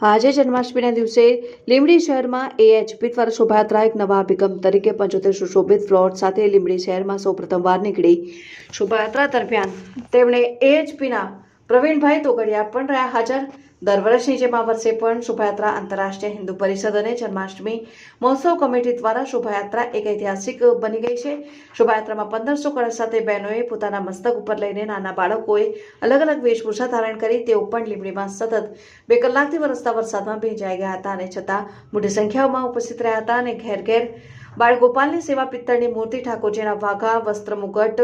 આજે જન્માષ્ટમીના દિવસે લીંબડી શહેરમાં એએચપી દ્વારા શોભાયાત્રા એક નવા અભિગમ તરીકે પંચોતેર સુશોભિત ફ્લોટ સાથે લીંબડી શહેરમાં સૌ પ્રથમવાર નીકળી. શોભાયાત્રા દરમિયાન તેમણે એએચપીના પ્રવીણભાઈ તોગડિયા પણ રહ્યા હાજર. દર વર્ષની જેમ વર્ષે પણ શોભાયાત્રા આંતરરાષ્ટ્રીય હિન્દુ પરિષદ અને જન્માષ્ટમી મહોત્સવ કમિટી દ્વારા શોભાયાત્રા એક ઐતિહાસિક બની ગઈ છે. શોભાયાત્રામાં પંદરસો કળશ સાથે બહેનોએ પોતાના મસ્તક ઉપર લઈને નાના બાળકોએ અલગ અલગ વેશભૂષા ધારણ કરી તેઓ પણ લીંબડીમાં સતત બે કલાકથી વરસતા વરસાદમાં ભેંજાઈ ગયા હતા અને છતાં મોટી સંખ્યામાં ઉપસ્થિત રહ્યા હતા અને ઘેર ઘેર બાળગોપાલની સેવા પિત્તળની મૂર્તિ, ઠાકોરજીના વાઘા, વસ્ત્ર મુગટ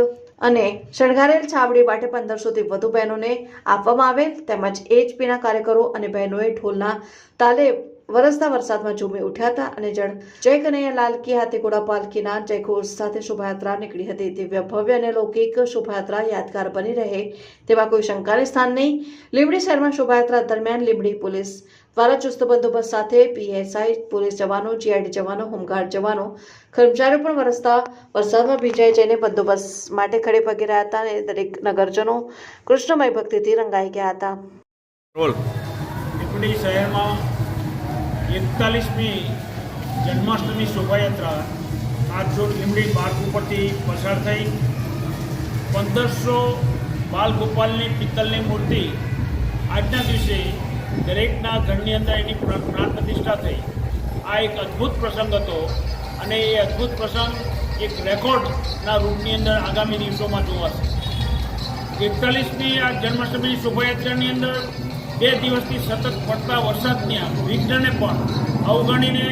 અને શણગારેલ છાબડી માટે પંદરસોથી વધુ બહેનોને આપવામાં આવેલ તેમજ એચપીના કાર્યકરો અને બહેનોએ ઢોલના તાલે વરસતા વરસાદમાં ઝૂમી ઉઠ્યા હતા અને જણ જય કનૈયા લાલ હાથે ઘોડા પાલખીના જયઘોષ સાથે શોભાયાત્રા નીકળી હતી. દિવ્ય, ભવ્ય અને લૌકિક શોભાયાત્રા યાદગાર બની રહે તેવા કોઈ શંકાને સ્થાન નહીં. લીંબડી શહેરમાં શોભાયાત્રા દરમિયાન લીંબડી પોલીસ દ્વારા ચુસ્ત બંદોબસ્ત સાથે પીએસઆઈ પોલીસ જવાનો, જીઆઈડી જવાનો, હોમગાર્ડ જવાનો, કર્મચારીઓ પણ વરસતા વરસાદમાં ભીંજાઈ જઈને બંદોબસ્ત માટે ખડે પગે રહ્યા હતા અને દરેક નગરજનો કૃષ્ણમય ભક્તિથી રંગાઈ ગયા હતા. રોલ. દીપડી શહેરમાં એકતાલીસમી જન્માષ્ટમી શોભાયાત્રા આજરોજ લીમડી માર્ગ ઉપરથી પસાર થઈ. પંદરસો બાલગોપાલની પિત્તલની મૂર્તિ આજના દિવસે દરેકના ઘરની અંદર એની પ્રા- પ્રાણ પ્રતિષ્ઠા થઈ. આ એક અદ્ભુત પ્રસંગ હતો અને એ અદ્ભુત પ્રસંગ એક રેકોર્ડના રૂપની અંદર આગામી દિવસોમાં જોવાશે. એકતાલીસમી આ જન્માષ્ટમીની શોભાયાત્રાની અંદર બે દિવસથી સતત પડતા વરસાદની વિઘ્નને પણ અવગણીને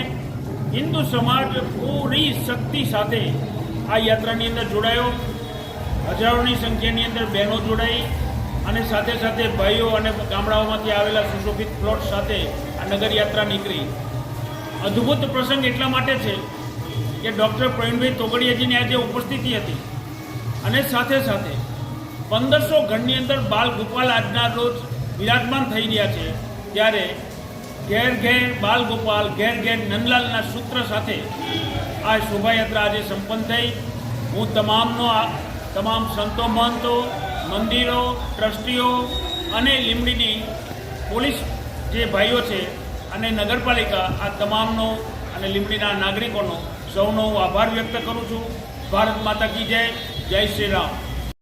હિન્દુ સમાજ પૂરી શક્તિ સાથે આ યાત્રાની અંદર જોડાયો. હજારોની સંખ્યાની અંદર બહેનો જોડાઈ અને સાથે સાથે ભાઈઓ અને ગામડાઓમાંથી આવેલા સુશોભિત પ્લોટ સાથે આ નગર યાત્રા નીકળી. અદ્ભુત પ્રસંગ એટલા માટે છે કે ડૉક્ટર પ્રવીણભાઈ તોગડિયાજીની આજે ઉપસ્થિતિ હતી. અને સાથે સાથે પંદરસો ઘરની અંદર બાલ ગોપાલ આજના રોજ વિરાજમાન થઈ રહ્યા છે, ત્યારે ઘેર ઘેર બાલગોપાલ, ઘેર ઘેર નંદલાલના સૂત્ર સાથે આ શોભાયાત્રા આજે સંપન્ન થઈ. હું તમામનો આ, તમામ સંતો, મહંતો, મંદિરો, ટ્રસ્ટીઓ અને લીમડીની પોલીસ જે ભાઈઓ છે અને નગરપાલિકા, આ તમામનો અને લીમડીના નાગરિકોનો સૌનો હું આભાર વ્યક્ત કરું છું. ભારત માતા કી જય જય શ્રી રામ.